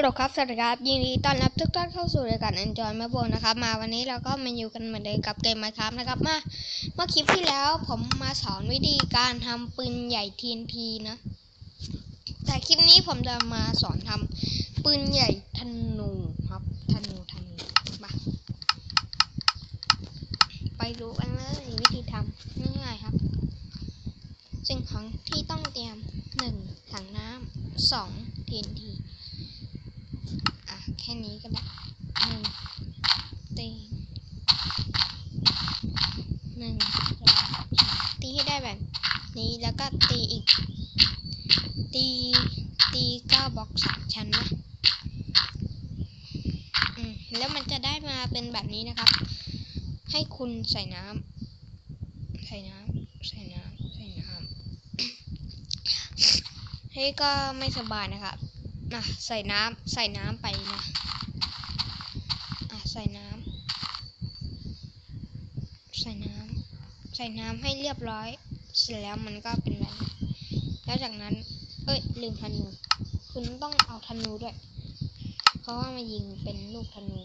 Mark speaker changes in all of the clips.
Speaker 1: ฮัลโหลครับสวัสดีครับ ยินดีต้อนรับทุกท่านเข้าสู่รายการ Enjoy แม่โบนะครับ มาวันนี้เราก็มาอยู่กันเหมือนเดิมกับเกม Minecraft นะครับมาเมื่อคลิปที่แล้วผมมาสอนวิธีการทำปืนใหญ่ TNT นะ แต่คลิปนี้ผมจะมาสอนทำปืนใหญ่ธนูครับธนูธนูมาไปดูกันเลยวิธีทำง่ายๆครับสิ่งของที่ต้องเตรียม 1. ถังน้ำ 2. TNT อะ แค่นี้ก็ได้หนึ่งตีหนึ่งสองสามตีให้ได้แบบนี้ แล้วก็ตีอีก ตีตีเก้าบล็อกสามชั้นนะอืมแล้วมันจะได้มาเป็นแบบนี้นะครับ ให้คุณใส่น้ำใส่น้ำใส่น้ำใส่น้ำให้ก็ไม่สบายนะครับอะใส่น้ำใส่น้ำไปนะอะใส่น้ำใส่น้ำใส่น้ำให้เรียบร้อย เสร็จแล้วมันก็เป็นแบบนี้แล้วจากนั้น เอ้ย ลืมธนู คุณต้องเอาธนูด้วย เพราะว่ามายิงเป็นลูกธนู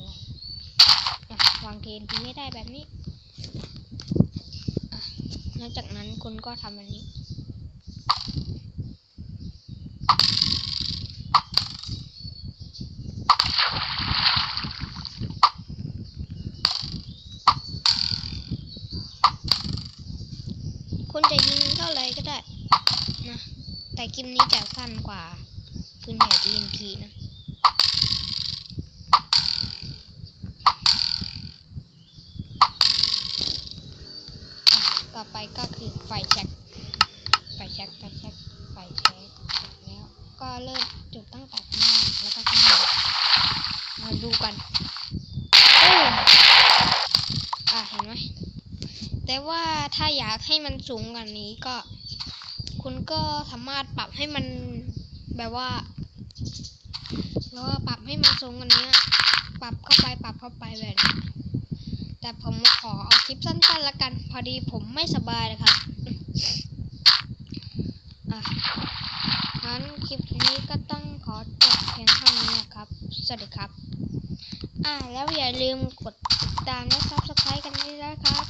Speaker 1: วางเทนทีให้ได้แบบนี้อะแล้วจากนั้นคุณก็ทำแบบนี้ คุณจะยิงเท่าไรก็ได้นะแต่กิมนี้จะสั้นกว่าปืนใหญ่ TNT นะอะต่อไปก็คือไฟแช็กไฟแช็กไฟแช็กไฟแช็กเสร็จแล้วก็เริ่มจุดตั้งแต่ข้างล่างแล้วก็ข้างบนมาดูกันโอ้อะ เห็นไหม แต่ว่าถ้าอยากให้มันสูงกว่านี้ก็ คุณก็สามารถปรับให้มันแบบว่าแล้วปรับให้มันสูงกว่านี้ปรับเข้าไปปรับเข้าไปแบบนี้แต่ผมขอเอาคลิปสั้นๆละกัน พอดีผมไม่สบายนะครับอะงั้นคลิปนี้ก็ต้องขอจบเพียงเท่านี้นะครับ สวัสดีครับ อะแล้วอย่าลืมกดติดตามและ subscribe กันด้วยนะครับ